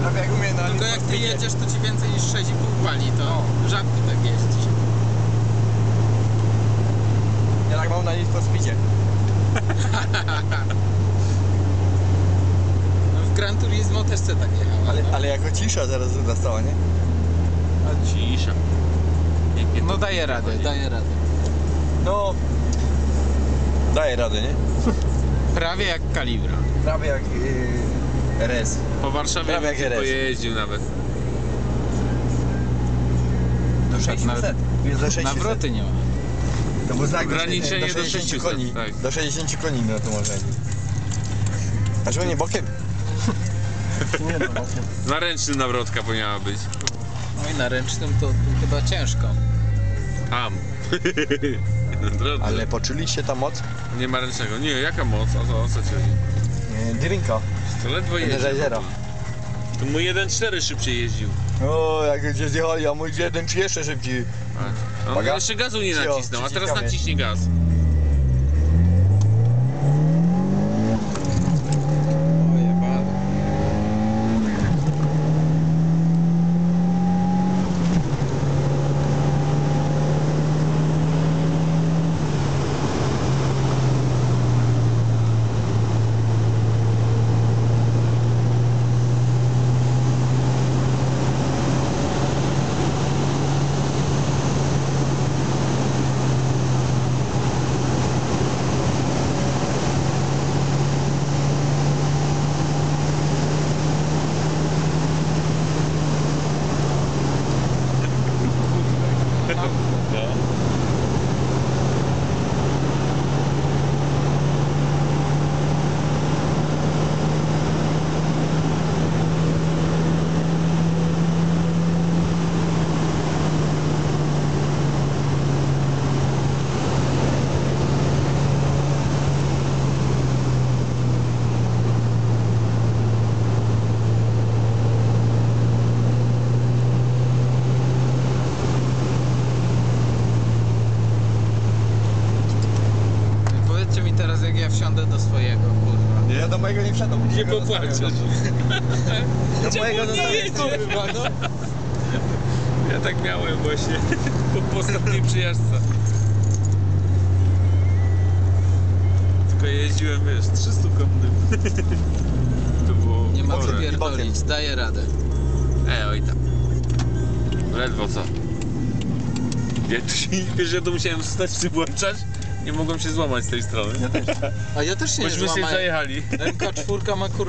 Prawie jak umie na Tylko jak ty jedziesz, to ci więcej niż 6,5 pali, to no. rzadko tak jeździsz. Ja tak mam na nic po speedzie. No w Gran Turismo też chcę tak jechać. Ale, no. ale jako cisza zaraz nastała, nie? A cisza. Pięknie No to daje radę, chodzi. daje radę. No... Daje radę, nie? Prawie jak kalibra. Prawie jak yy, RS. Po Warszawie Prawie jak nie RS. pojeździł nawet. Do Tak, 600. nawet Jest do 600. Nawroty nie ma. To był znak Ograniczenie do 60 600, koni. tak. Do 60 koni to można jeździć. A czemu nie bokiem? nie no, bokiem. Na ręcznym nawrotka powinna być. No i na ręcznym to, to chyba ciężko. Am. Drodzy. Ale poczuliście ta moc? Nie ma ręcznego. Nie, jaka moc? O co, o co ci chodzi? Drinka. To ledwo. Energizera. To mój 1.4 szybciej jeździł. O, jak gdzie zjechali, a mój jeden czy jeszcze szybciej. Patrz. On Uwaga. jeszcze gazu nie nacisnął, a teraz przyciskamy. naciśnie gaz. Ojebane. Powiedzcie mi teraz jak ja wsiądę do swojego, kurwa. Ja do mojego nie wsiadam. Nie popłaczesz. Do mojego nie zostawię. jedzie? Kurwa, no. Ja tak miałem właśnie po, po ostatniej przyjażdżce. Tylko jeździłem, wiesz, 300 konnym. To było Nie ma co chore. pierdolić, daje radę. E, oj tam. Ledwo co. Ja tu się, wiesz, ja tu musiałem wsteczny włączać. Nie mogłem się złamać z tej strony. Ja też. A ja też się nie Myśmy się złamałem. zajechali. MK4 ma kurwa